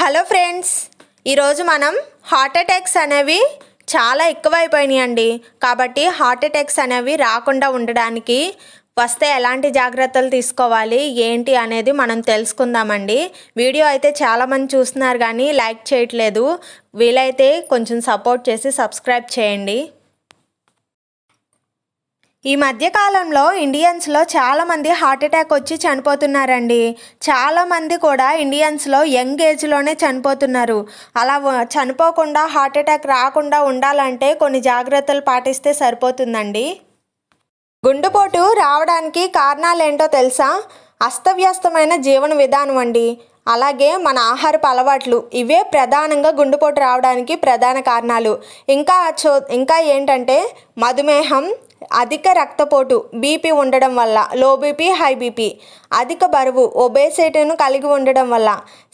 Hello friends ఈరోజు మనం heart attacks అనేవి చాలా ఎక్కువైపోయినాయి అండి కాబట్టి హార్ట్ అటాక్స్ అనేవి రాకుండా ఉండడానికి వస్తే ఎలాంటి జాగ్రత్తలు తీసుకోవాలి ఏంటి అనేది మనం తెలుసుకుందామండి. వీడియో అయితే చాలామంది చూస్తున్నారు కానీ లైక్ చేయట్లేదు. వీలైతే కొంచెం సపోర్ట్ చేసి సబ్స్క్రైబ్ చేయండి. ఈ మధ్య కాలంలో ఇండియన్స్లో చాలామంది హార్ట్ అటాక్ వచ్చి చనిపోతున్నారండి. చాలామంది కూడా ఇండియన్స్లో యంగ్ ఏజ్లోనే చనిపోతున్నారు. అలా చనిపోకుండా హార్ట్ అటాక్ రాకుండా ఉండాలంటే కొన్ని జాగ్రత్తలు పాటిస్తే సరిపోతుందండి. గుండెపోటు రావడానికి కారణాలు ఏంటో తెలుసా? అస్తవ్యస్తమైన జీవన విధానం అండి. అలాగే మన ఆహారపు అలవాట్లు ఇవే ప్రధానంగా గుండెపోటు రావడానికి ప్రధాన కారణాలు. ఇంకా చో ఇంకా ఏంటంటే మధుమేహం అధిక రక్తపోటు బీపీ ఉండడం వల్ల లో బీపీ హై బీపీ అధిక బరువు ఒబేసిటీను కలిగి ఉండడం వల్ల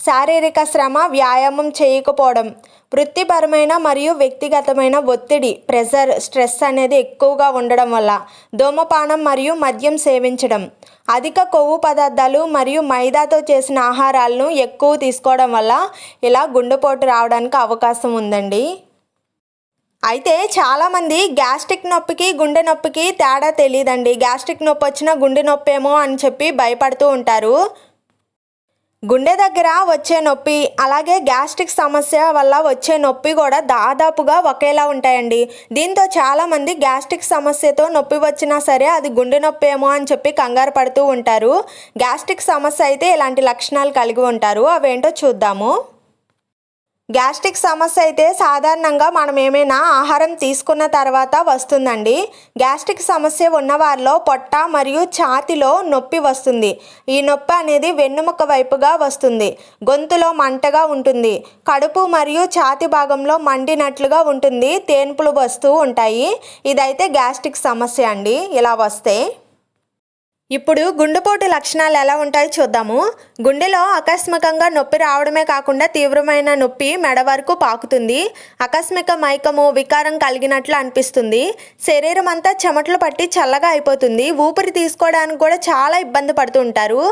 శారీరక శ్రమ వ్యాయామం చేయకపోవడం వృత్తిపరమైన మరియు వ్యక్తిగతమైన ఒత్తిడి ప్రెషర్ స్ట్రెస్ అనేది ఎక్కువగా ఉండడం వల్ల ధూమపానం మరియు మద్యం సేవించడం అధిక కొవ్వు పదార్థాలు మరియు మైదాతో చేసిన ఆహారాలను ఎక్కువ తీసుకోవడం వల్ల ఇలా గుండెపోటు రావడానికి అవకాశం ఉందండి. అయితే చాలామంది గ్యాస్ట్రిక్ నొప్పికి గుండె నొప్పికి తేడా తెలియదండి గ్యాస్ట్రిక్ నొప్పి వచ్చినా గుండె నొప్పి ఏమో అని చెప్పి భయపడుతూ ఉంటారు. గుండె దగ్గర వచ్చే నొప్పి అలాగే గ్యాస్ట్రిక్ సమస్య వల్ల వచ్చే నొప్పి కూడా దాదాపుగా ఒకేలా ఉంటాయండి. దీంతో చాలామంది గ్యాస్ట్రిక్ సమస్యతో నొప్పి వచ్చినా సరే అది గుండె నొప్పి ఏమో అని చెప్పి కంగారు పడుతూ ఉంటారు. గ్యాస్ట్రిక్ సమస్య అయితే ఇలాంటి లక్షణాలు కలిగి ఉంటారు. అవేంటో చూద్దాము. గ్యాస్ట్రిక్ సమస్య అయితే సాధారణంగా మనం ఏమైనా ఆహారం తీసుకున్న తర్వాత వస్తుందండి. గ్యాస్ట్రిక్ సమస్య ఉన్నవారిలో పొట్ట మరియు ఛాతిలో నొప్పి వస్తుంది. ఈ నొప్పి అనేది వెన్నుముక వైపుగా వస్తుంది. గొంతులో మంటగా ఉంటుంది. కడుపు మరియు ఛాతి భాగంలో మండినట్లుగా ఉంటుంది. తేన్పులు వస్తూ ఉంటాయి. ఇదైతే గ్యాస్ట్రిక్ సమస్య అండి. ఇలా వస్తే ఇప్పుడు గుండెపోటు లక్షణాలు ఎలా ఉంటాయో చూద్దాము. గుండెలో ఆకస్మికంగా నొప్పి రావడమే కాకుండా తీవ్రమైన నొప్పి మెడ వరకు పాకుతుంది. ఆకస్మిక మైకము వికారం కలిగినట్లు అనిపిస్తుంది. శరీరం అంతా చెమటలు పట్టి చల్లగా అయిపోతుంది. ఊపిరి తీసుకోవడానికి కూడా చాలా ఇబ్బంది పడుతూ ఉంటారు.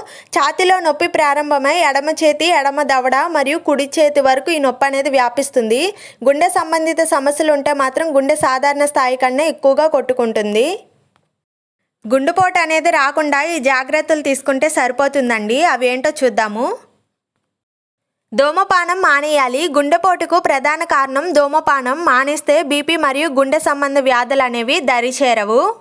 నొప్పి ప్రారంభమై ఎడమ చేతి ఎడమ దవడ మరియు కుడి చేతి వరకు ఈ నొప్పి అనేది వ్యాపిస్తుంది. గుండె సంబంధిత సమస్యలు ఉంటే మాత్రం గుండె సాధారణ స్థాయి కన్నా ఎక్కువగా కొట్టుకుంటుంది. గుండెపోటు అనేది రాకుండా ఈ జాగ్రత్తలు తీసుకుంటే సరిపోతుందండి. అవి ఏంటో చూద్దాము. ధూమపానం మానేయాలి. గుండెపోటుకు ప్రధాన కారణం ధూమపానం మానేస్తే బీపీ మరియు గుండె సంబంధ వ్యాధులు అనేవి దరిచేరవు.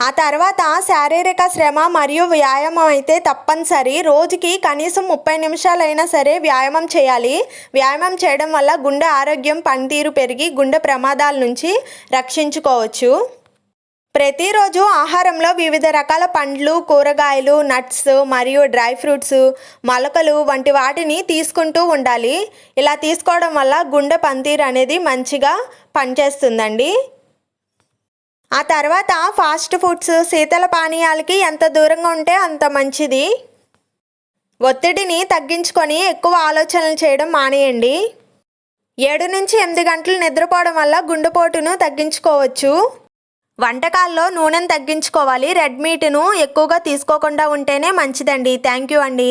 ఆ తర్వాత శారీరక శ్రమ మరియు వ్యాయామం అయితే తప్పనిసరి. రోజుకి కనీసం ముప్పై నిమిషాలైనా సరే వ్యాయామం చేయాలి. వ్యాయామం చేయడం వల్ల గుండె ఆరోగ్యం పనితీరు పెరిగి గుండె ప్రమాదాల నుంచి రక్షించుకోవచ్చు. ప్రతిరోజు ఆహారంలో వివిధ రకాల పండ్లు కూరగాయలు నట్స్ మరియు డ్రై ఫ్రూట్స్ మొలకలు వంటి వాటిని తీసుకుంటూ ఉండాలి. ఇలా తీసుకోవడం వల్ల గుండె పంతీరు అనేది మంచిగా పనిచేస్తుందండి. ఆ తర్వాత ఫాస్ట్ ఫుడ్స్ శీతల పానీయాలకి ఎంత దూరంగా ఉంటే అంత మంచిది. ఒత్తిడిని తగ్గించుకొని ఎక్కువ ఆలోచనలు చేయడం మానేయండి. ఏడు నుంచి ఎనిమిది గంటలు నిద్రపోవడం వల్ల గుండెపోటును తగ్గించుకోవచ్చు. వంటకాల్లో నూనెను తగ్గించుకోవాలి. రెడ్ మీట్ను ఎక్కువగా తీసుకోకుండా ఉంటేనే మంచిదండి. థ్యాంక్ యూ అండి.